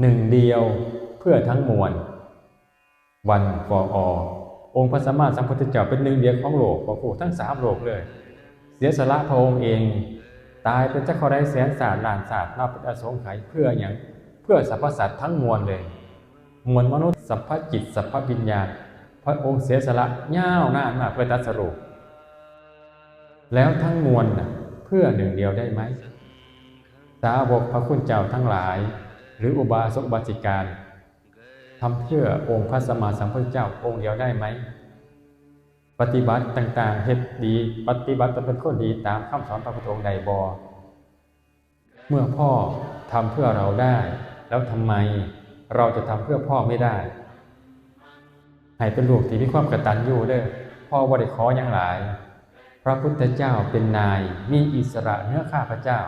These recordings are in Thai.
หนึ่งเดียวเพื่อทั้งมวล วันฟออองค์พระสัมมาสัมพุทธเจ้าเป็นหนึ่งเดียวของโลกของโอ้ทั้งสามโลกเลย เสียสละพระองค์เอง ตายเป็นเจ้าขอได้แสนศาสตร์ล้านศาสตร์นับเป็นอสงไขยเพื่ออย่างเพื่อสรรพสัตว์ทั้งมวลเลย มวลมนุษย์สัพพจิตสัพพวิญญาณพระองค์เสียสละย่าวนานมากเพื่อตัสรุปแล้วทั้งมวลน่ะเพื่อหนึ่งเดียวได้ไหมสาวกพระคุณเจ้าทั้งหลาย หรืออุบาสกบาสิการทำเพื่อองค์พระสัมมาสัมพุทธเจ้าองค์เดียวได้ไหม ปฏิบัติต่างๆเหตุดี ปฏิบัติตนเป็นคนดีตามคำสอนพระพุทธองค์ใดบอเมื่อพ่อทำเพื่อเราได้ แล้วทำไมเราจะทำเพื่อพ่อไม่ได้ ให้เป็นลูกที่มีความกตัญญูเด้อพ่อบริขออย่างหลาย พระพุทธเจ้าเป็นนายมีอิสระเนื้อข้าพระเจ้า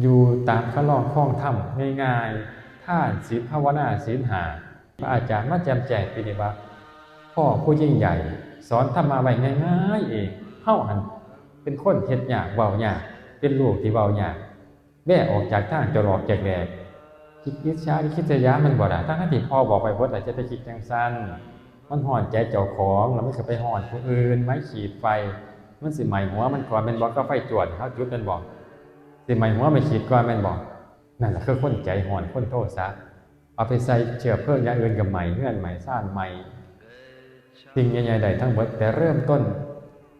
อยู่ตามขลองข้องถ้ำง่ายๆท่านศีลภาวนาศีลหา พระอาจารย์มาแจมแจกปฏิบัติพ่อผู้ยิ่งใหญ่ สอนธรรมาไว้ง่ายๆเองเฮาหันเป็นคนเฮ็ดหยากเว้ายากเป็นลูกที่เว้ายากแม่ออกจากทางจะหลอกแจกแหลกคิดยิชาคิดจะยามันบ่ได้ทั้งที่พ่อบอกไปบ่ได้จะไปคิดจังซั่นมันห่อนใจเจ้าของแล้วมันก็ไปห่อนผู้อื่นไม้ขีดไฟ มันสิไหมหัวมันก่อนแม่นบ่ก็ไฟจวดเฮาจุดแม่นบ่ สิไหม่หัวไม่ขีดก้อนแม่นบอกนั่นแหละคือคนใจห่อนคนโทษซะเอาไปใส่เชื้อเพลิงอย่างอื่นกับใหม่เงื่อนใหม่ซ่านใหม่สิ่งใหญ่ๆใดทั้งหมดแต่เริ่มต้น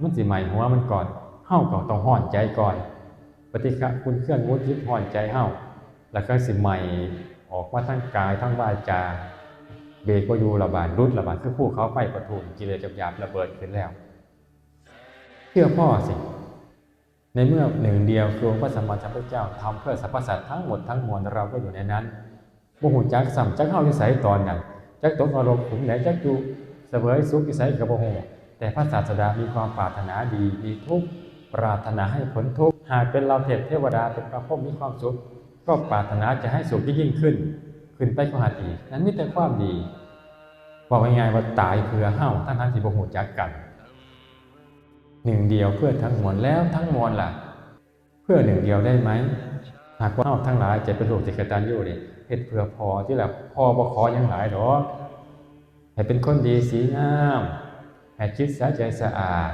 มันสิไหม่หัวมันก่อนเฮาก็ต้องห่อนใจก่อน ปฏิฆะคุณเครื่องงุดยิดห่อนใจเฮาแล้วก็สิใหม่ออกมาทั้งกายทั้งวาจา เบรกก็อยู่ระบาดรุดระบาดคือผู้เขาไฟประทุนกิเลสหยาบระเบิดขึ้นแล้วเชื่อพ่อสิ ในเมื่อหนึ่งเดียวคือองพระสัมมาสัมพุทธเจ้าทำเพื่อสรรพสัตว์ทั้งหมดทั้งมวลเราก็อยู่ในนั้นบ่หูจักสัมจักเข้าวิสัยตอนนั้นจักตกนรกขุมไหนจักอยู่เสวยสุขวิสัยกับบ่หูแต่พระศาสดามีความปรารถนาดีมีทุกปรารถนาให้พ้นทุกหากเป็นเราเทพเทวดาเป็นพระพรหมมีความสุข ก็ปรารถนาจะให้สุขยิ่งขึ้น ขึ้นไปก็หาอีกนั้นมีแต่ความดีบอกง่ายๆว่าตายเพื่อเฮาทั้งทั้งๆที่บ่หูจักกัน หนึ่งเดียวเพื่อทั้งมวลแล้วทั้งมวลล่ะ เพื่อหนึ่งเดียวได้ไหมหากว่าเราทั้งหลายจะเป็นลูกจิกตันอยู่นี่เห็ดเพื่อพอที่แบบพอบ่ขอยังหลายดอให้เป็นคนดีสีงามให้จิตสะใจสะอาด